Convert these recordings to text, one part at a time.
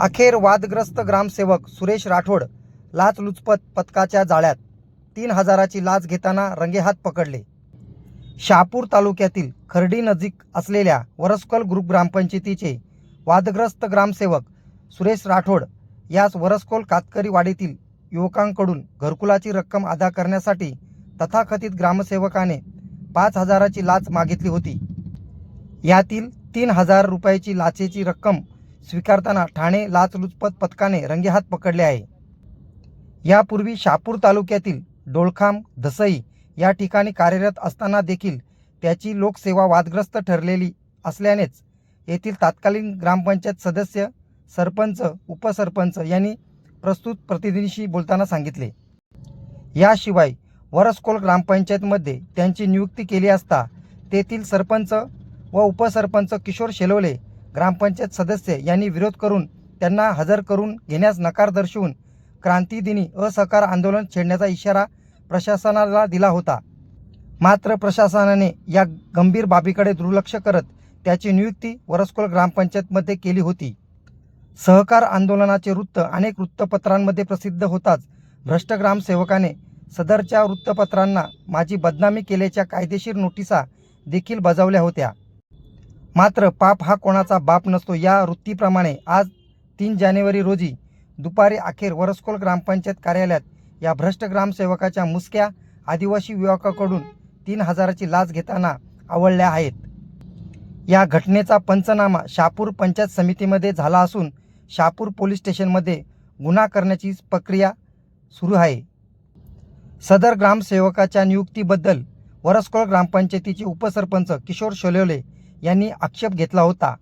अखेर वादग्रस्त ग्रामसेवक सुरेश राठोड लाचलुचपत पथकाच्या जाळ्यात तीन हजाराची लाच घेताना रंगेहात पकडले. शहापूर तालुक्यातील खर्डी नजीक असलेल्या वरसकल ग्रुप ग्रामपंचायतीचे वादग्रस्त ग्रामसेवक सुरेश राठोड यास वरसकोल कातकरी वाडीतील युवकांकडून घरकुलाची रक्कम अदा करण्यासाठी तथाकथित ग्रामसेवकाने पाच हजाराची लाच मागितली होती. यातील तीन हजार रुपयाची लाचेची रक्कम स्वीकारताना ठाणे लाचलुचपत पथकाने रंगेहात पकडले आहे. यापूर्वी शापूर तालुक्यातील डोळखाम धसई या ठिकाणी कार्यरत असताना देखील त्याची लोकसेवा वादग्रस्त ठरलेली असल्यानेच येथील तत्कालीन ग्रामपंचायत सदस्य सरपंच उपसरपंच यांनी प्रस्तुत प्रतिनिधीशी बोलताना सांगितले. याशिवाय वरसकोल ग्रामपंचायतमध्ये त्यांची नियुक्ती केली असता तेथील सरपंच व उपसरपंच किशोर शेलवले ग्रामपंचायत सदस्य यांनी विरोध करून त्यांना हजर करून घेण्यास नकार दर्शवून क्रांतीदिनी असहकार आंदोलन छेडण्याचा इशारा प्रशासनाला दिला होता. मात्र प्रशासनाने या गंभीर बाबीकडे दुर्लक्ष करत त्याची नियुक्ती वरसकोल ग्रामपंचायतमध्ये केली होती. सहकार आंदोलनाचे वृत्त अनेक वृत्तपत्रांमध्ये प्रसिद्ध होताच. भ्रष्ट ग्रामसेवकाने सदरच्या वृत्तपत्रांना माझी बदनामी केल्याच्या कायदेशीर नोटिसा देखील बजावल्या होत्या. मात्र पाप हा कोणाचा बाप नसतो या वृत्तीप्रमाणे आज तीन जानेवारी रोजी दुपारी अखेर वरसकोल ग्रामपंचायत कार्यालयात या भ्रष्ट ग्रामसेवकाच्या मुसक्या आदिवासी युवकाकडून तीन हजाराची लाच घेताना आवडल्या आहेत. या घटनेचा पंचनामा शापूर पंचायत समितीमध्ये झाला असून शापूर पोलीस स्टेशनमध्ये गुन्हा करण्याची प्रक्रिया सुरू आहे. सदर ग्रामसेवकाच्या नियुक्तीबद्दल वरसकोळ ग्रामपंचायतीचे उपसरपंच किशोर शोलेवले यांनी आक्षेप घेतला होता.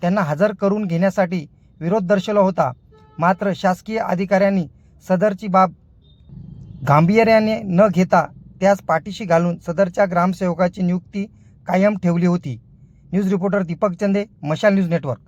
त्यांना हजर करून घेण्यासाठी विरोध दर्शवला होता. मात्र शासकीय अधिकाऱ्यांनी सदरची बाब गांभीर्याने न घेता त्यास पाठीशी घालून सदरच्या ग्रामसेवकाची नियुक्ती कायम ठेवली होती. न्यूज रिपोर्टर दीपक चंदे मशाल न्यूज नेटवर्क.